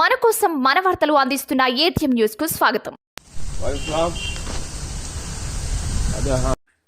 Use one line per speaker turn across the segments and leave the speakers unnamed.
మన కోసం మన వార్తలు అందిస్తున్న ఏటీఎం న్యూస్కు స్వాగతం.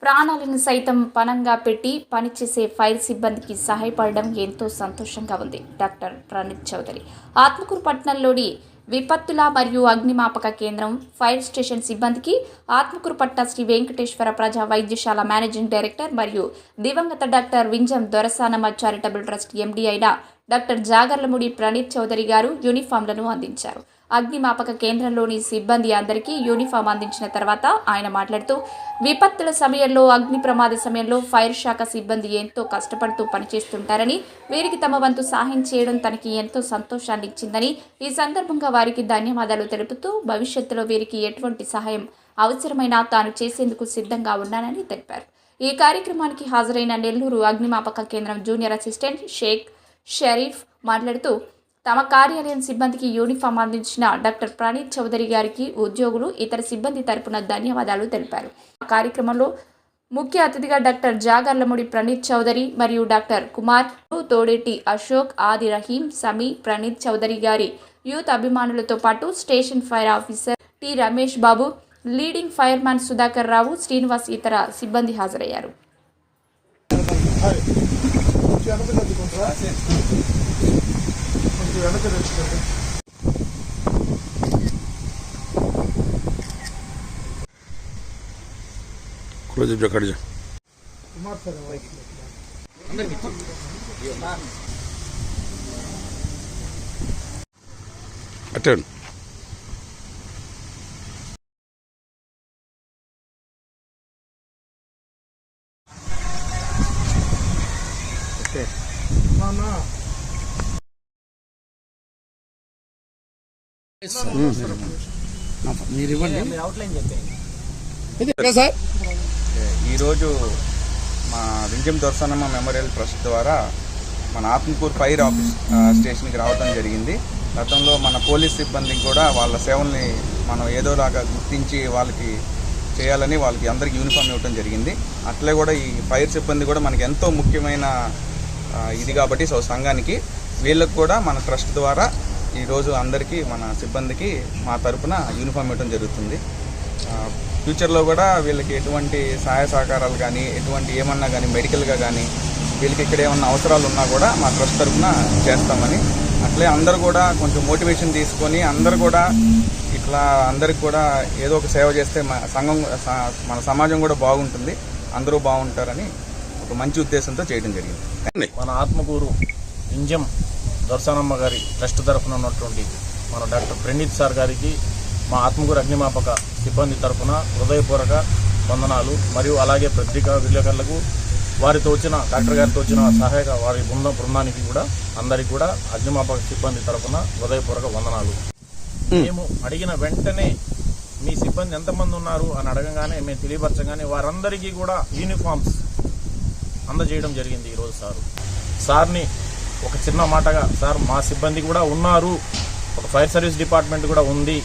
ప్రాణాలను సైతం పణంగా పెట్టి పనిచేసే ఫైర్ సిబ్బందికి సహాయపడడం ఎంతో సంతోషంగా ఉంది. డాక్టర్ ప్రణీత్ చౌదరి. ఆత్మకూరు పట్టణంలోని విపత్తుల మరియు అగ్నిమాపక కేంద్రం ఫైర్ స్టేషన్ సిబ్బందికి ఆత్మకూరుపట్ట శ్రీ వెంకటేశ్వర ప్రజా వైద్యశాల మేనేజింగ్ డైరెక్టర్ మరియు దివంగత doctor Vinjam Dorasanamma charitable trust MD అయిన డాక్టర్ జాగర్లముడి ప్రణీత్ చౌదరి గారు యూనిఫామ్లను అందించారు. అగ్నిమాపక కేంద్రంలోని సిబ్బంది అందరికీ యూనిఫామ్ అందించిన తర్వాత ఆయన మాట్లాడుతూ విపత్తుల సమయంలో అగ్ని ప్రమాద సమయంలో ఫైర్ శాఖ సిబ్బంది ఎంతో కష్టపడుతూ పనిచేస్తుంటారని వీరికి తమ వంతు సహాయం చేయడం తనకి ఎంతో సంతోషాన్ని ఇచ్చిందని ఈ సందర్భంగా వారికి ధన్యవాదాలు తెలుపుతూ భవిష్యత్తులో వీరికి ఎటువంటి సహాయం అవసరమైనా తాను చేసేందుకు సిద్ధంగా ఉన్నానని తెలిపారు. ఈ కార్యక్రమానికి హాజరైన నెల్లూరు అగ్నిమాపక కేంద్రం జూనియర్ అసిస్టెంట్ షేక్ షరీఫ్ మాట్లాడుతూ తమ కార్యాలయం సిబ్బందికి యూనిఫామ్ అందించిన డాక్టర్ ప్రణీత్ చౌదరి గారికి ఉద్యోగులు ఇతర సిబ్బంది తరపున ధన్యవాదాలు తెలిపారు. ఆ కార్యక్రమంలో ముఖ్య అతిథిగా డాక్టర్ జాగర్లముడి ప్రణీత్ చౌదరి మరియు డాక్టర్ కుమార్ తోడేటి అశోక్ ఆది రహీం సమీ ప్రణీత్ చౌదరి గారి యూత్ అభిమానులతో పాటు station fire officer T Ramesh Babu leading fireman Sudhakar Rao Srinivas ఇతర సిబ్బంది హాజరయ్యారు.
కొంచెం వెనక తగ్గుకుంటారా కొంచెం వెనక తెచ్చుకోండి
close up cut
Kumar sir voice
attend
నాన్న
మీరు ఇవ్వండి
సార్?
ఈరోజు మా వింజం దొరసనమ్మ మెమోరియల్ ట్రస్ట్ ద్వారా మన ఆత్మకూరు ఫైర్ ఆఫీస్ స్టేషన్కి రావడం జరిగింది. గతంలో మన పోలీస్ సిబ్బందికి కూడా వాళ్ళ సేవల్ని మనం ఏదోలాగా గుర్తించి వాళ్ళకి చేయాలని వాళ్ళకి అందరికి యూనిఫామ్ ఇవ్వడం జరిగింది. అట్లే కూడా ఈ ఫైర్ సిబ్బంది కూడా మనకి ఎంతో ముఖ్యమైన ఇది కాబట్టి సో సంఘానికి వీళ్ళకి కూడా మన ట్రస్ట్ ద్వారా ఈరోజు అందరికీ మన సిబ్బందికి మా తరపున యూనిఫామ్ ఇవ్వడం జరుగుతుంది. ఫ్యూచర్లో కూడా వీళ్ళకి ఎటువంటి సహాయ సహకారాలు కానీ ఎటువంటి ఏమన్నా కానీ మెడికల్గా కానీ వీళ్ళకి ఇక్కడ ఏమన్నా అవసరాలు ఉన్నా కూడా మా ట్రస్ట్ తరఫున చేస్తామని. అట్లే అందరూ కూడా కొంచెం మోటివేషన్ తీసుకొని అందరూ కూడా ఇట్లా అందరికి కూడా ఏదో ఒక సేవ చేస్తే మన సంఘం మన సమాజం కూడా బాగుంటుంది. అందరూ బాగుంటారని ఒక మంచి ఉద్దేశంతో చేయడం జరిగింది.
మన ఆత్మకూరు ఇంజం దర్శనమ్మ గారి ట్రస్ట్ తరఫున ఉన్నటువంటి మన డాక్టర్ ప్రణీత్ సార్ గారికి మా ఆత్మకూరు అగ్నిమాపక సిబ్బంది తరఫున హృదయపూర్వక వందనాలు మరియు అలాగే పత్రికా విలేకరులకు వారితో వచ్చిన డాక్టర్ గారితో వచ్చిన సహాయక వారి బృందం బృందానికి కూడా అందరికీ కూడా అగ్నిమాపక సిబ్బంది తరఫున హృదయపూర్వక వందనాలు. మేము. అడిగిన వెంటనే మీ సిబ్బంది ఎంతమంది ఉన్నారు అని అడగగానే మేము తెలియపరచగానే వారందరికీ కూడా యూనిఫామ్స్ అందజేయడం జరిగింది ఈరోజు సారు. సార్ని ఒక చిన్న మాటగా సార్ మా సిబ్బంది కూడా ఉన్నారు. ఒక ఫైర్ సర్వీస్ డిపార్ట్మెంట్ కూడా ఉంది.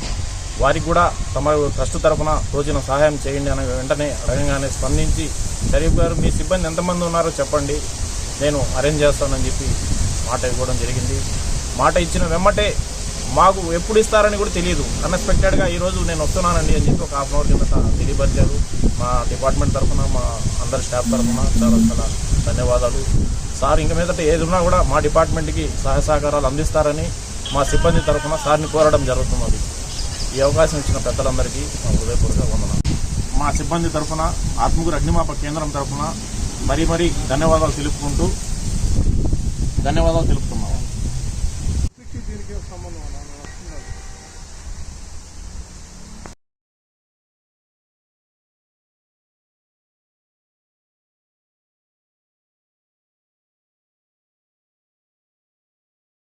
వారికి కూడా తమ ట్రస్ట్ తరఫున రోజున సహాయం చేయండి అని వెంటనే అడగగానే స్పందించి షరీఫ్ గారు మీ సిబ్బంది ఎంతమంది ఉన్నారో చెప్పండి. నేను అరేంజ్ చేస్తానని చెప్పి మాట ఇవ్వడం జరిగింది. మాట ఇచ్చిన వెమ్మటే మాకు ఎప్పుడు ఇస్తారని కూడా తెలియదు అన్ఎక్స్పెక్టెడ్గా ఈరోజు నేను వస్తున్నానండి అని చెప్పి ఒక హాఫ్ అన్ అవర్ కింద తెలియపరిచారు. మా డిపార్ట్మెంట్ తరఫున మా అందరి స్టాఫ్ తరఫున చాలా చాలా ధన్యవాదాలు. సార్ ఇంక మీదట ఏది ఉన్నా కూడా మా డిపార్ట్మెంట్కి సహాయ సహకారాలు అందిస్తారని మా సిబ్బంది తరఫున సార్ని కోరడం జరుగుతున్నది. ఈ అవకాశం ఇచ్చిన పెద్దలందరికీ మా హృదయపూర్వక వందనాలు. మా సిబ్బంది తరఫున ఆత్మకూరు అగ్నిమాపక కేంద్రం తరఫున మరీ మరీ ధన్యవాదాలు తెలుపుకుంటూ ధన్యవాదాలు తెలుపుతున్నాము.
దీనికి సంబంధం